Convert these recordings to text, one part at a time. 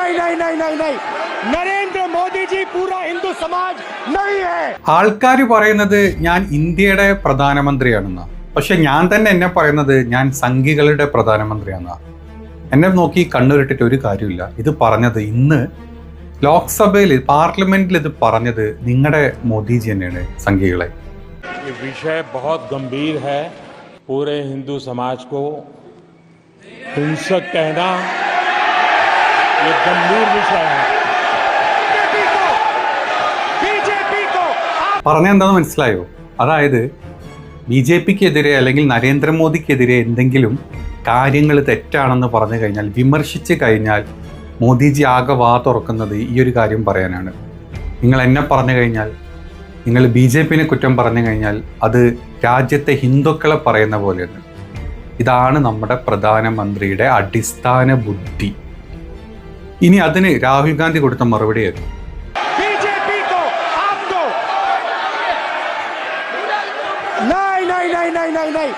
नहीं नहीं नहीं नहीं नहीं नरेंद्र मोदी जी पूरा हिंदू समाज नहीं है ആൾക്കാർ പറയുന്നത് ഞാൻ ഇന്ത്യയുടെ പ്രധാനമന്ത്രിയാണെന്നാ പക്ഷെ ഞാൻ തന്നെ എന്നെ പറയുന്നത് ഞാൻ സംഘികളുടെ പ്രധാനമന്ത്രിയാണെന്നാ എന്നെ നോക്കി കണ്ണുരുട്ടിട്ട് ഒരു കാര്യമില്ല ഇത് പറഞ്ഞത് ഇന്ന് ലോക്സഭയിൽ പാർലമെന്റിൽ ഇത് പറഞ്ഞത് നിങ്ങളുടെ മോദിജി തന്നെയാണ് സംഘികളെ ये विषय बहुत गंभीर है पूरे हिंदू समाज को हिंसक कहना ये गंभीर विषय है बीजेपी को बीजेपी को आप പറഞ്ഞ എന്താണെന്ന് മനസ്സിലായോ അതായത് ബി ജെ പിക്കെതിരെ അല്ലെങ്കിൽ നരേന്ദ്രമോദിക്കെതിരെ എന്തെങ്കിലും കാര്യങ്ങൾ തെറ്റാണെന്ന് പറഞ്ഞു കഴിഞ്ഞാൽ വിമർശിച്ച് കഴിഞ്ഞാൽ മോദിജി ആകെ വാ തുറക്കുന്നത് ഈ ഒരു കാര്യം പറയാനാണ് നിങ്ങൾ എന്നെ പറഞ്ഞു കഴിഞ്ഞാൽ നിങ്ങൾ ബി ജെ പിനെ കുറ്റം പറഞ്ഞു കഴിഞ്ഞാൽ അത് രാജ്യത്തെ ഹിന്ദുക്കളെ പറയുന്ന പോലെയാണ് ഇതാണ് നമ്മുടെ പ്രധാനമന്ത്രിയുടെ അടിസ്ഥാന ബുദ്ധി ഇനി അതിന് രാഹുൽ ഗാന്ധി കൊടുത്ത മറുപടിയായിരുന്നു बीजेपी को आपको नहीं नहीं नहीं नहीं नहीं नहीं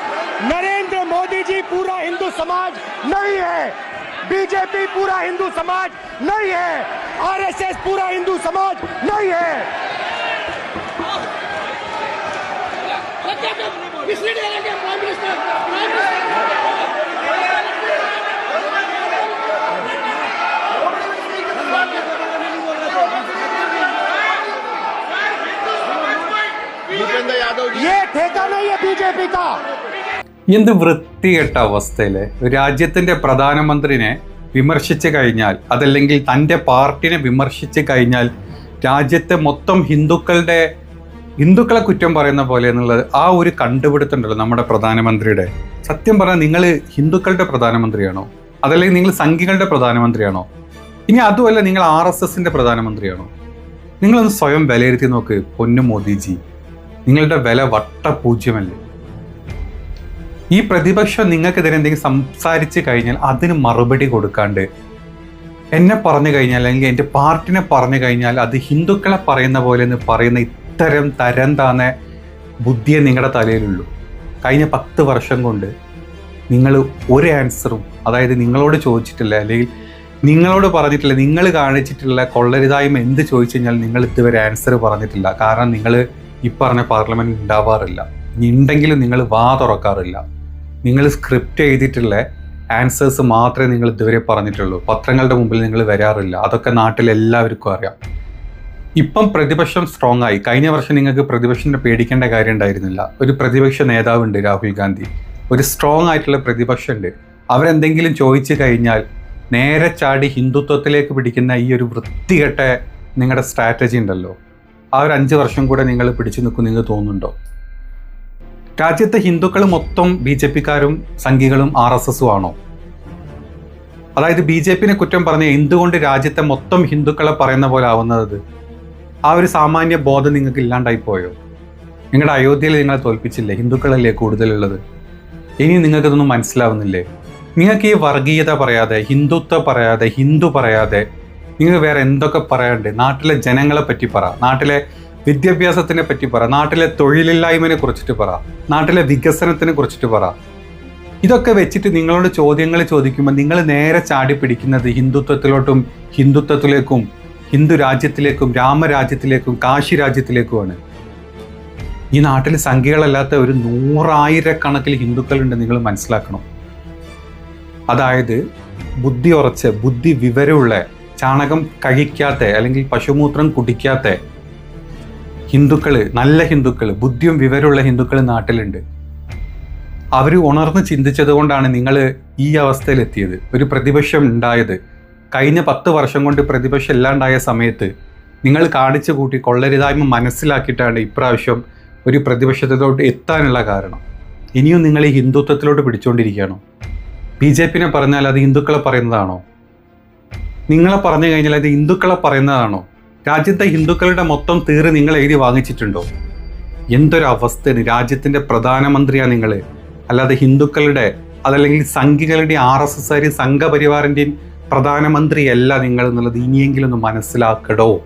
नरेंद्र मोदी जी पूरा हिंदू समाज नहीं है बीजेपी पूरा हिंदू समाज नहीं है आरएसएस पूरा हिंदू समाज नहीं है misleading again, എന്ത് വൃത്തികെട്ട അവസ്ഥയിൽ രാജ്യത്തിന്റെ പ്രധാനമന്ത്രിനെ വിമർശിച്ചു കഴിഞ്ഞാൽ അതല്ലെങ്കിൽ തന്റെ പാർട്ടിനെ വിമർശിച്ചു കഴിഞ്ഞാൽ രാജ്യത്തെ മൊത്തം ഹിന്ദുക്കളുടെ ഹിന്ദുക്കളെ കുറ്റം പറയുന്ന പോലെ എന്നുള്ളത് ആ ഒരു കണ്ടുപിടുത്തുണ്ടല്ലോ നമ്മുടെ പ്രധാനമന്ത്രിയുടെ. സത്യം പറഞ്ഞാൽ നിങ്ങൾ ഹിന്ദുക്കളുടെ പ്രധാനമന്ത്രിയാണോ? അതല്ലെങ്കിൽ നിങ്ങൾ സംഘികളുടെ പ്രധാനമന്ത്രിയാണോ? ഇനി അതുമല്ല നിങ്ങൾ ആർ എസ് എസിന്റെ പ്രധാനമന്ത്രിയാണോ? നിങ്ങളൊന്ന് സ്വയം വിലയിരുത്തി നോക്ക് പൊന്നു മോദിജി. നിങ്ങളുടെ വില വട്ട പൂജ്യമല്ലേ? ഈ പ്രതിപക്ഷം നിങ്ങൾക്കെതിരെ എന്തെങ്കിലും സംസാരിച്ച് കഴിഞ്ഞാൽ അതിന് മറുപടി കൊടുക്കാണ്ട് എന്നെ പറഞ്ഞു കഴിഞ്ഞാൽ അല്ലെങ്കിൽ എന്റെ പാർട്ടിനെ പറഞ്ഞു കഴിഞ്ഞാൽ അത് ഹിന്ദുക്കളെ പറയുന്ന പോലെ എന്ന് പറയുന്ന ഇത്തരം തരം താന്ന ബുദ്ധിയെ നിങ്ങളുടെ തലയിലുള്ളൂ. കഴിഞ്ഞ പത്ത് വർഷം കൊണ്ട് നിങ്ങൾ ഒരു ആൻസറും അതായത് നിങ്ങളോട് ചോദിച്ചിട്ടില്ല അല്ലെങ്കിൽ നിങ്ങളോട് പറഞ്ഞിട്ടില്ല നിങ്ങൾ കാണിച്ചിട്ടുള്ള കൊള്ളരുതായ്മ എന്ത് ചോദിച്ചു കഴിഞ്ഞാൽ നിങ്ങൾ ഇതുവരെ ആൻസർ പറഞ്ഞിട്ടില്ല. കാരണം നിങ്ങൾ ഈ പറഞ്ഞ പാർലമെന്റ് ഉണ്ടാവാറില്ല. ഇനി ഉണ്ടെങ്കിലും നിങ്ങൾ വാ തുറക്കാറില്ല. നിങ്ങൾ സ്ക്രിപ്റ്റ് എഴുതിയിട്ടുള്ള ആൻസേഴ്സ് മാത്രമേ നിങ്ങൾ ഇതുവരെ പറഞ്ഞിട്ടുള്ളൂ. പത്രങ്ങളുടെ മുമ്പിൽ നിങ്ങൾ വരാറില്ല. അതൊക്കെ നാട്ടിൽ എല്ലാവർക്കും അറിയാം. ഇപ്പം പ്രതിപക്ഷം സ്ട്രോങ് ആയി. കഴിഞ്ഞ വർഷം നിങ്ങൾക്ക് പ്രതിപക്ഷത്തിനെ പേടിക്കേണ്ട കാര്യം ഉണ്ടായിരുന്നില്ല. ഒരു പ്രതിപക്ഷ നേതാവുണ്ട് രാഹുൽ ഗാന്ധി. ഒരു സ്ട്രോങ് ആയിട്ടുള്ള പ്രതിപക്ഷമുണ്ട്. അവരെന്തെങ്കിലും ചോദിച്ചു കഴിഞ്ഞാൽ നേരെ ചാടി ഹിന്ദുത്വത്തിലേക്ക് പിടിക്കുന്ന ഈ ഒരു വൃത്തികെട്ട നിങ്ങളുടെ സ്ട്രാറ്റജി ഉണ്ടല്ലോ. ആ ഒരു അഞ്ച് വർഷം കൂടെ നിങ്ങൾ പിടിച്ചു നിൽക്കും നിങ്ങൾക്ക് തോന്നുന്നുണ്ടോ? രാജ്യത്തെ ഹിന്ദുക്കൾ മൊത്തം ബി ജെ പിക്കാരും സംഘികളും ആർ എസ് എസും ആണോ? അതായത് ബി ജെ പിനെ കുറ്റം പറഞ്ഞ എന്തുകൊണ്ട് രാജ്യത്തെ മൊത്തം ഹിന്ദുക്കളെ പറയുന്ന പോലെ ആവുന്നത്? ആ ഒരു സാമാന്യ ബോധം നിങ്ങൾക്ക് ഇല്ലാണ്ടായി പോയോ? നിങ്ങളുടെ അയോധ്യയിൽ നിങ്ങളെ തോൽപ്പിച്ചില്ലേ? ഹിന്ദുക്കളല്ലേ കൂടുതലുള്ളത്? ഇനി നിങ്ങൾക്കിതൊന്നും മനസ്സിലാവുന്നില്ലേ? നിങ്ങൾക്ക് ഈ വർഗീയത പറയാതെ ഹിന്ദുത്വ പറയാതെ ഹിന്ദു പറയാതെ നിങ്ങൾ വേറെ എന്തൊക്കെ പറയാണ്ട് നാട്ടിലെ ജനങ്ങളെ പറ്റി പറ. നാട്ടിലെ വിദ്യാഭ്യാസത്തിനെ പറ്റി പറ. നാട്ടിലെ തൊഴിലില്ലായ്മയെ കുറിച്ചിട്ട് പറ. നാട്ടിലെ വികസനത്തിനെ കുറിച്ചിട്ട് പറ. ഇതൊക്കെ വെച്ചിട്ട് നിങ്ങളോട് ചോദ്യങ്ങൾ ചോദിക്കുമ്പോൾ നിങ്ങൾ നേരെ ചാടി പിടിക്കുന്നത് ഹിന്ദുത്വത്തിലോട്ടും ഹിന്ദുത്വത്തിലേക്കും ഹിന്ദു രാജ്യത്തിലേക്കും രാമരാജ്യത്തിലേക്കും കാശി രാജ്യത്തിലേക്കുമാണ്. ഈ നാട്ടിൽ സംഖ്യകളല്ലാത്ത ഒരു നൂറായിരക്കണക്കിൽ ഹിന്ദുക്കളുണ്ട് നിങ്ങൾ മനസ്സിലാക്കണം. അതായത് ബുദ്ധി ഉറച്ച് ബുദ്ധി വിവരമുള്ള ചാണകം കഴിക്കാത്ത അല്ലെങ്കിൽ പശുമൂത്രം കുടിക്കാത്ത ഹിന്ദുക്കൾ നല്ല ഹിന്ദുക്കൾ ബുദ്ധിയും വിവരമുള്ള ഹിന്ദുക്കൾ നാട്ടിലുണ്ട്. അവർ ഉണർന്ന് ചിന്തിച്ചത് കൊണ്ടാണ് നിങ്ങൾ ഈ അവസ്ഥയിലെത്തിയത്. ഒരു പ്രതിപക്ഷം ഉണ്ടായത്. കഴിഞ്ഞ പത്ത് വർഷം കൊണ്ട് പ്രതിപക്ഷം ഇല്ലാണ്ടായ സമയത്ത് നിങ്ങൾ കാണിച്ചു കൂട്ടി കൊള്ളരുതായ്മ മനസ്സിലാക്കിയിട്ടാണ് ഇപ്രാവശ്യം ഒരു പ്രതിപക്ഷത്തിലോട്ട് എത്താനുള്ള കാരണം. ഇനിയും നിങ്ങൾ ഈ ഹിന്ദുത്വത്തിലോട്ട് പിടിച്ചുകൊണ്ടിരിക്കുകയാണോ ബി ജെ പിനെ പറഞ്ഞാൽ അത് ഹിന്ദുക്കളെ പറയുന്നതാണോ? നിങ്ങളെ പറഞ്ഞു കഴിഞ്ഞാൽ അത് ഹിന്ദുക്കളെ പറയുന്നതാണോ? രാജ്യത്തെ ഹിന്ദുക്കളുടെ മൊത്തം തീറ് നിങ്ങൾ എഴുതി വാങ്ങിച്ചിട്ടുണ്ടോ? എന്തൊരു അവസ്ഥയാണ് രാജ്യത്തിന്റെ പ്രധാനമന്ത്രിയാണ് നിങ്ങൾ അല്ലാതെ ഹിന്ദുക്കളുടെ അതല്ലെങ്കിൽ സംഘികളുടെ ആർ എസ് എസ് സംഘപരിവാറിന്റെയും പ്രധാനമന്ത്രിയല്ല നിങ്ങൾ എന്നുള്ളത് ഇനിയെങ്കിലും ഒന്ന് മനസ്സിലാക്കടോ.